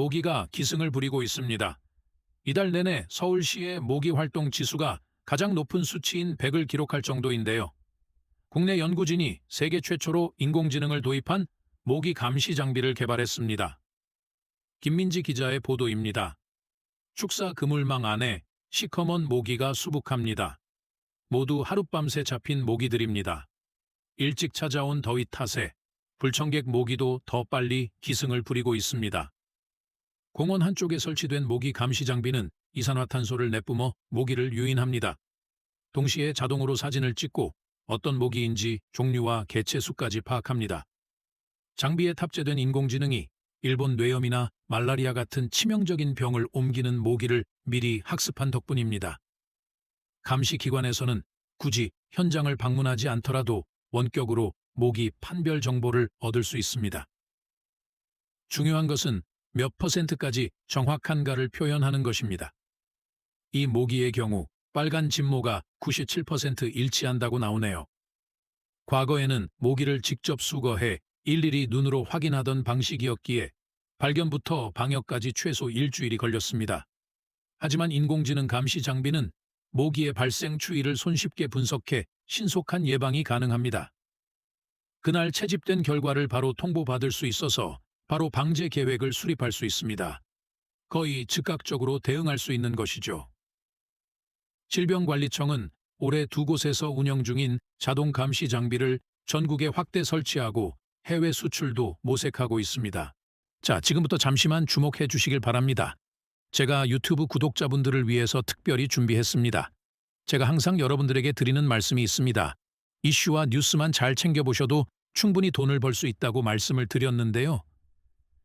모기가 기승을 부리고 있습니다. 이달 내내 서울시의 모기 활동 지수가 가장 높은 수치인 100을 기록할 정도인데요. 국내 연구진이 세계 최초로 인공지능을 도입한 모기 감시 장비를 개발했습니다. 김민지 기자의 보도입니다. 축사 그물망 안에 시커먼 모기가 수북합니다. 모두 하룻밤새 잡힌 모기들입니다. 일찍 찾아온 더위 탓에 불청객 모기도 더 빨리 기승을 부리고 있습니다. 공원 한쪽에 설치된 모기 감시 장비는 이산화탄소를 내뿜어 모기를 유인합니다. 동시에 자동으로 사진을 찍고 어떤 모기인지 종류와 개체 수까지 파악합니다. 장비에 탑재된 인공지능이 일본 뇌염이나 말라리아 같은 치명적인 병을 옮기는 모기를 미리 학습한 덕분입니다. 감시 기관에서는 굳이 현장을 방문하지 않더라도 원격으로 모기 판별 정보를 얻을 수 있습니다. 중요한 것은 몇 퍼센트까지 정확한가를 표현하는 것입니다. 이 모기의 경우 빨간 진모가 97% 일치한다고 나오네요. 과거에는 모기를 직접 수거해 일일이 눈으로 확인하던 방식이었기에 발견부터 방역까지 최소 일주일이 걸렸습니다. 하지만 인공지능 감시 장비는 모기의 발생 추이를 손쉽게 분석해 신속한 예방이 가능합니다. 그날 채집된 결과를 바로 통보받을 수 있어서 바로 방제 계획을 수립할 수 있습니다. 거의 즉각적으로 대응할 수 있는 것이죠. 질병관리청은 올해 두 곳에서 운영 중인 자동 감시 장비를 전국에 확대 설치하고 해외 수출도 모색하고 있습니다. 자, 지금부터 잠시만 주목해 주시길 바랍니다. 제가 유튜브 구독자분들을 위해서 특별히 준비했습니다. 제가 항상 여러분들에게 드리는 말씀이 있습니다. 이슈와 뉴스만 잘 챙겨보셔도 충분히 돈을 벌 수 있다고 말씀을 드렸는데요.